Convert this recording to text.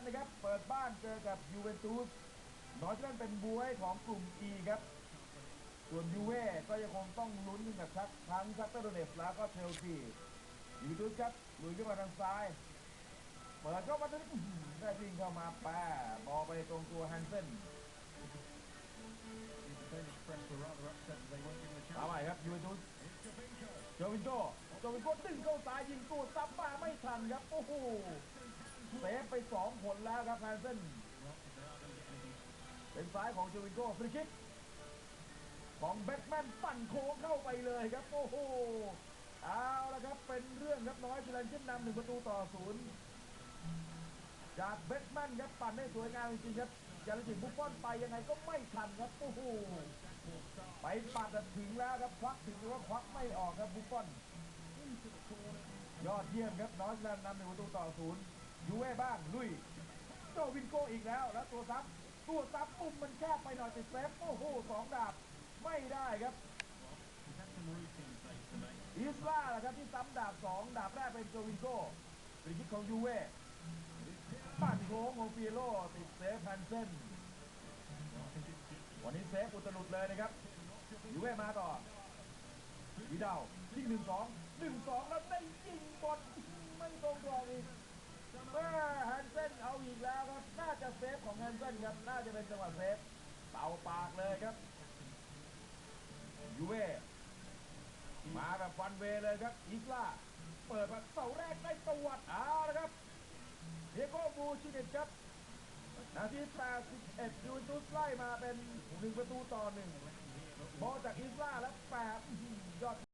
นนะครับ เปิดบ้านเจอกับยูเวนตุสนอร์ทแลนด์เป็นบวยของกลุ่ม E ครับ ส่วนยูเว่ก็ยังคงต้องลุ้นกับทักทั้งชักเตอร์โดเนสแล้วก็เชลซียูเวนตุสครับลุยขึ้นมาทางซ้าย เปิดเข้ามาถึงอื้อหือได้วิ่งเข้ามาแปะบอลไปตรงตัวฮันเซน The defenders press were rather upset that they weren't given a ตาม chance. ใหม่ครับยูเวนตุสโจวินโกโจวินโกดึงเข้าซ้ายยิงตัวซับมาไม่ทันครับ โอ้โห เซฟไปสองผลแล้วครับฮันเซนเป็นซ้ายของโจวินโก้ฟรีคิกของแบ็กแมนปั่นโค้งเข้าไปเลยครับ โอ้โหเอาละครับเป็นเรื่องครับน้อยฟิลันขึ้นนำหนึ่งประตูต่อศูนย์จากแบ็กแมนครับปั่นได้สวยงามจริงๆครับจารุจิตบุฟฟอนไปยังไงก็ไม่ทันครับโอ้โหไปปัดถึงแล้วครับควักถึงหรือว่าควักไม่ออกครับบุฟฟอนยอดเยี่ยมครับน้อยฟิลันนำหนึ่งประตูต่อศูนย์ ยูเว่บ้างลุยโจวินโกอีกแล้ว แล้วตัวซับตัวซับปุ่มมันแคบไปหน่อยติดเซฟโอ้โหสองดาบไม่ได้ครับอิสลาแหละครับที่ซ้ำดาบสองดาบแรกเป็นโจวินโกฟรีคิกของยูเว่ปั่นโค้งของฟิโลติดเซฟแฮนเซนวันนี้เซฟอุตลุดเลยนะครับยูเว่มาต่อวีดาวยิงหนึ่งสองหนึ่งสองแล้วได้ยิงบอลไม่ตรงกรอบอีก แม่แฮนเซนเอาอีกแล้วครับ น่าจะ เซฟของแฮนเซนครับน่าจะเป็นจังหวะเซฟเป่าปากเลยครับยูเว่มาแบบฟันเวเลยครับอิสลาเปิดมาเสาแรกได้ตวัดเอาละครับเดโก้บูชินิตครับนาที 81ยูเวนตุสไล่มาเป็น 1 ประตูต่อหนึ่งบอลจากอิสลาแล้วแปดยอหือ